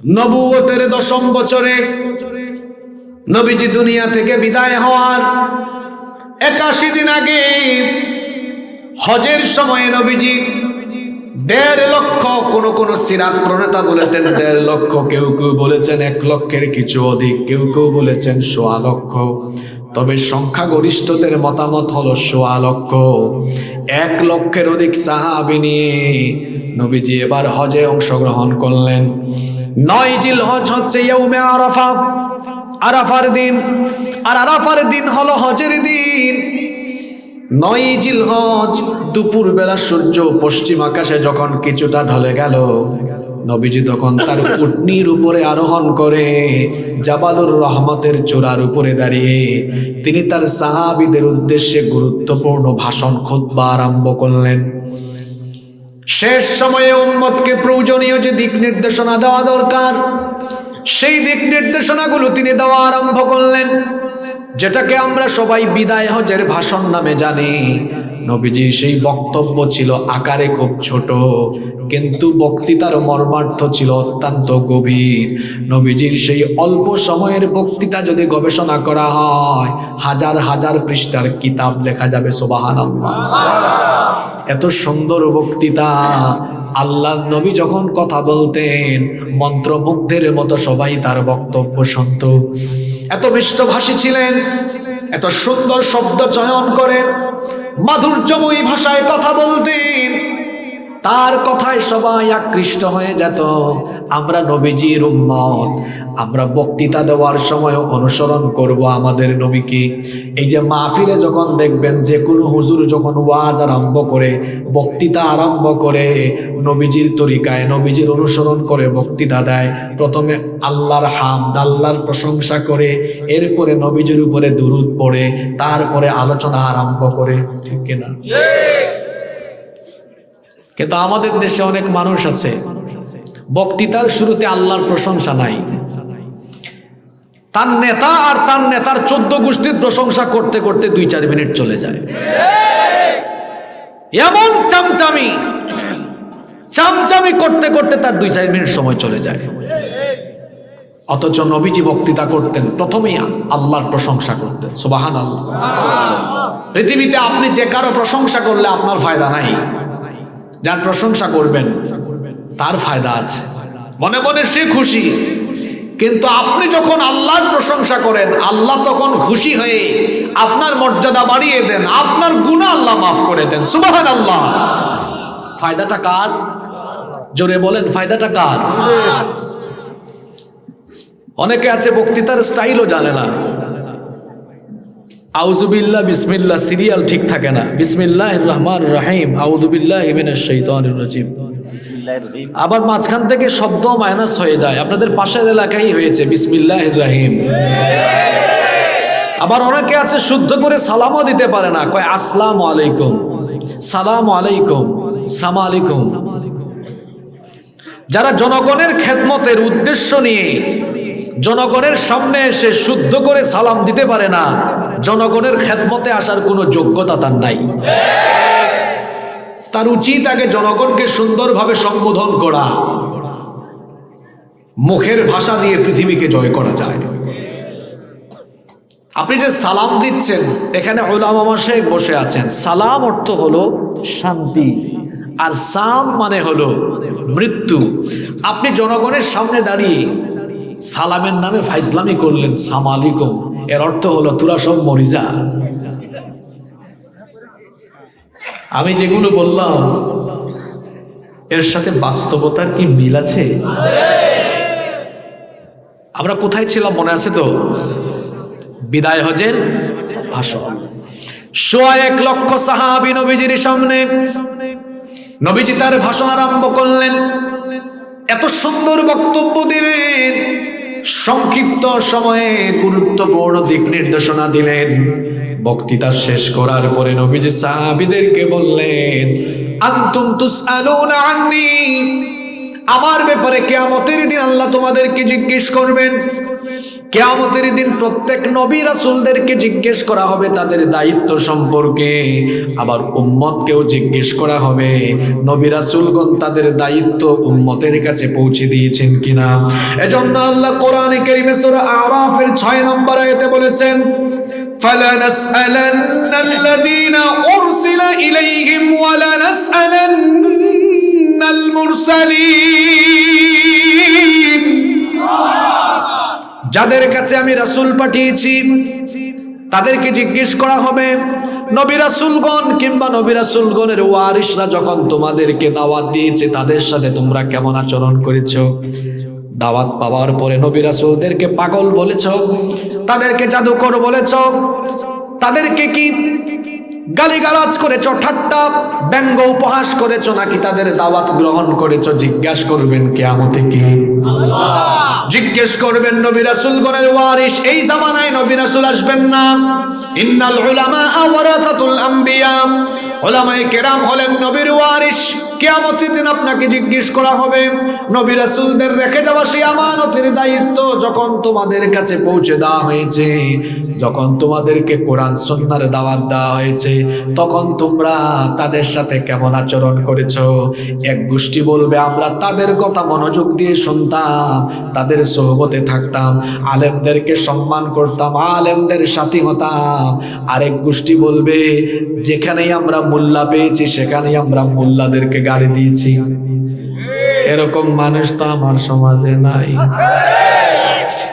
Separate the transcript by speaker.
Speaker 1: নবুয়তের দশম বছরে নবীজি দুনিয়া থেকে বিদায় হওয়ার একাশি দিন আগে হজের সময়ে নবীজি দেড় লক্ষ কোন কোন সিরাত প্রণেতা বলেছেন, দেড় লক্ষ কেউ কেউ বলেছেন, এক লক্ষের কিছু অধিক কেউ কেউ বলেছেন সোয়া লক্ষ। তবে সংখ্যাগরিষ্ঠদের মতামত হলো সোয়া লক্ষ। এক লক্ষের অধিক সাহাবি নিয়ে নবীজি এবার হজে অংশগ্রহণ করলেন। নয় জিল হজ হচ্ছে ইয়ৌমে আরাফা। আরাফার দিন। আর আরাফার দিন হলো হজের দিন। নয় জিল হজ দুপুর বেলা সূর্য পশ্চিম আকাশে যখন কিছুটা ঢলে গেল, নবীজি তখন তার উটনির উপরে আরোহণ করে জাবালুর রহমতের চূড়ার উপরে দাঁড়িয়ে তিনি তার সাহাবিদের উদ্দেশ্যে গুরুত্বপূর্ণ ভাষণ খুতবা আরম্ভ করলেন। শেষ সময়ে উম্মতকে প্রয়োজনীয় যে দিক নির্দেশনা দেওয়া দরকার, সেই দিক নির্দেশনাগুলো তিনি দেওয়া আরম্ভ করলেন, যেটাকে আমরা সবাই বিদায় হজের ভাষণ নামে জানি। নবীজির সেই বক্তব্য ছিল আকারে খুব ছোট, কিন্তু বক্তৃতার মর্মার্থ ছিল অত্যন্ত গভীর। নবীজির সেই অল্প সময়ের বক্তৃতা যদি গবেষণা করা হয়, হাজার হাজার পৃষ্ঠার কিতাব লেখা যাবে সোবাহান এত সুন্দর বক্তৃতা। আল্লাহর নবী যখন কথা বলতেন, মন্ত্রমুগ্ধের মতো সবাই তার বক্তব্য শুনত। এত মিষ্টভাষী ছিলেন, এত সুন্দর শব্দ চয়ন করেন মাধুর্যময়ী ভাষায় কথা বলতেন। তার কথায় সবাই আকৃষ্ট হয়ে যেত। আমরা নবীজির উম্মত। আমরা বক্তৃতা দেওয়ার সময় অনুসরণ করব আমাদের নবীকে। এই যে মাহফিলে যখন দেখবেন যে কোনো হুজুর যখন ওয়াজ আরম্ভ করে, বক্তৃতা আরম্ভ করে, নবীজির তরিকায়, নবীজির অনুসরণ করে বক্তৃতা দেয়, প্রথমে আল্লাহর হামদ, আল্লাহর প্রশংসা করে, এরপরে নবীজির উপরে দুরুদ পড়ে, তারপরে আলোচনা আরম্ভ করে, ঠিক কিনা? কিন্তু আমাদের দেশে অনেক মানুষ আছে, বক্তৃতার শুরুতে আল্লাহর প্রশংসা নাই। তার নেতা আর তার নেতার চোদ্দ গোষ্ঠীর প্রশংসা করতে করতে দুই চার মিনিট চলে যায়। এমন চামচামি চামচামি করতে করতে তার দুই চার মিনিট সময় চলে যায়। অথচ নবীজি বক্তৃতা করতেন, প্রথমেই আল্লাহর প্রশংসা করতেন। সুবাহান আল্লাহ পৃথিবীতে আপনি যে কারও প্রশংসা করলে আপনার ফায়দা নাই। যার প্রশংসা করবেন, তার ফায়দা আছে। মনে মনে সে খুশি। কিন্তু আপনি যখন আল্লাহর প্রশংসা করেন, আল্লাহ তখন খুশি হয়ে আপনার মর্যাদা বাড়িয়ে দেন, আপনার গুণা আল্লাহ মাফ করে দেন। সুবাহান আল্লাহ ফায়দাটা কার? জোরে বলেন, ফায়দাটা কার? অনেকে আছে বক্তৃতার স্টাইলও জানে না। আউজুবিল্লাহ বিসমিল্লাহ সিরিয়াল ঠিক থাকে না। বিসমিল্লাহ রহমান রাহিম আউদুবিল্লাহ হিমিনের শৈতানির রাজিম। আবার মাঝখান থেকে শব্দ মাইনাস হয়ে যায়। আপনাদের পাশের এলাকায় হয়েছে। বিসমিল্লাহ রাহিম। আবার অনেকে আছে শুদ্ধ করে সালামও দিতে পারে না। কয় আসসালাম আলাইকুম। সালাম আলাইকুম। সামা আলাইকুম। যারা জনগণের খেদমতের উদ্দেশ্য নিয়ে জনগণের সামনে এসে শুদ্ধ করে সালাম দিতে পারে না জনগণের খেদমতে আসার কোনো যোগ্যতা তার নাই। তার উচিত আগে জনগণকে সুন্দরভাবে সম্বোধন করা। মুখের ভাষা দিয়ে পৃথিবীকে জয় করা যায়। আপনি যে সালাম দিচ্ছেন, এখানে বসে আছেন। সালাম অর্থ হলো শান্তি, আর সাম মানে হলো মৃত্যু। আপনি জনগণের সামনে দাঁড়িয়ে সালামের নামে ফাইজলামি করলেন সাম আলিকুম এর অর্থ হলো তুরা সব মরিজা আমি যেগুলো বললাম, এর সাথে বাস্তবতার কি মিল আছে? আমরা কোথায় ছিলাম মনে আছে তো? বিদায় হজের ভাষণ। সোয়া এক লক্ষ সাহাবি নবীজির সামনে নবীজি তার ভাষণ আরম্ভ করলেন। এত সুন্দর বক্তব্য দিলেন। সংক্ষিপ্ত সময়ে গুরুত্বপূর্ণ দিক নির্দেশনা দিলেন। বক্তৃতা শেষ করার পরে নবীজি সাহাবিদেরকে বললেন, আন্তুম তুসআলুন আন্নি? আমার ব্যাপারে কেয়ামতের দিন আল্লাহ তোমাদেরকে জিজ্ঞেস করবেন। কেয়ামতের দিন প্রত্যেক নবী রাসূলদেরকে জিজ্ঞেস করা হবে তাদের দায়িত্ব সম্পর্কে আবার উম্মতকেও জিজ্ঞেস করা হবে নবী রাসূলগণ তাদের দায়িত্ব উম্মতের কাছে পৌঁছে দিয়েছেন কিনা এজন্য আল্লাহ কোরআনে কারীমে সূরা আরাফের 6 নম্বর আয়াতে বলেছেন فلنسألن الذين أرسل إليهم ولنسألن المرسلين যাদের কাছে আমি রাসূল পাঠিয়েছি, তাদেরকে জিজ্ঞেস করা হবে, নবী রাসূলগণ কিংবা নবী রাসূলগণের ওয়ারিসরা যখন তোমাদেরকে দাওয়াত দিয়েছে, তাদের সাথে তোমরা কেমন আচরণ করেছ? দাওয়াত পাওয়ার পরে নবিরাসুলদেরকে পাগল বলেছ, তাদেরকে জাদুকর বলেছ, তাদেরকে কি গালিগালাজ করেছ, ঠাট্টা, ব্যঙ্গ উপহাস করেছ, নাকি তাদের দাওয়াত গ্রহণ করেছ, জিজ্ঞাসা করবেন কেয়ামতে কি? জিজ্ঞেস করবেন নবী রাসূলগণের ওয়ারিস এই জামানায় নবী রাসূল আসবেন না। ইন্নাল উলামা আওয়ারাসাতুল আম্বিয়া। ওলামায়ে কেরাম হলেন নবীর ওয়ারিস কিয়ামতের দিন আপনাকে জিজ্ঞেস করা হবে, নবী রাসূলদের রেখে যাওয়া সেই আমানতের দায়িত্ব যখন তোমাদের কাছে পৌঁছে দেওয়া হয়েছে। যখন তোমাদেরকে কোরআন সুন্নাহর দাওয়াত দেওয়া হয়েছে, তখন তোমরা তাদের সাথে কেমন আচরণ করেছ? এক গোষ্ঠী বলবে, আমরা তাদের কথা মনোযোগ দিয়ে শুনতাম, তাদের সোহবতে থাকতাম, আলেমদেরকে সম্মান করতাম, আলেমদের সাথী হতাম। আরেক গোষ্ঠী বলবে, যেখানেই আমরা মোল্লা পেয়েছি, সেখানেই আমরা মোল্লাদেরকে গাড়ি দিয়েছি। এরকম মানুষ তো আমার সমাজে নাই।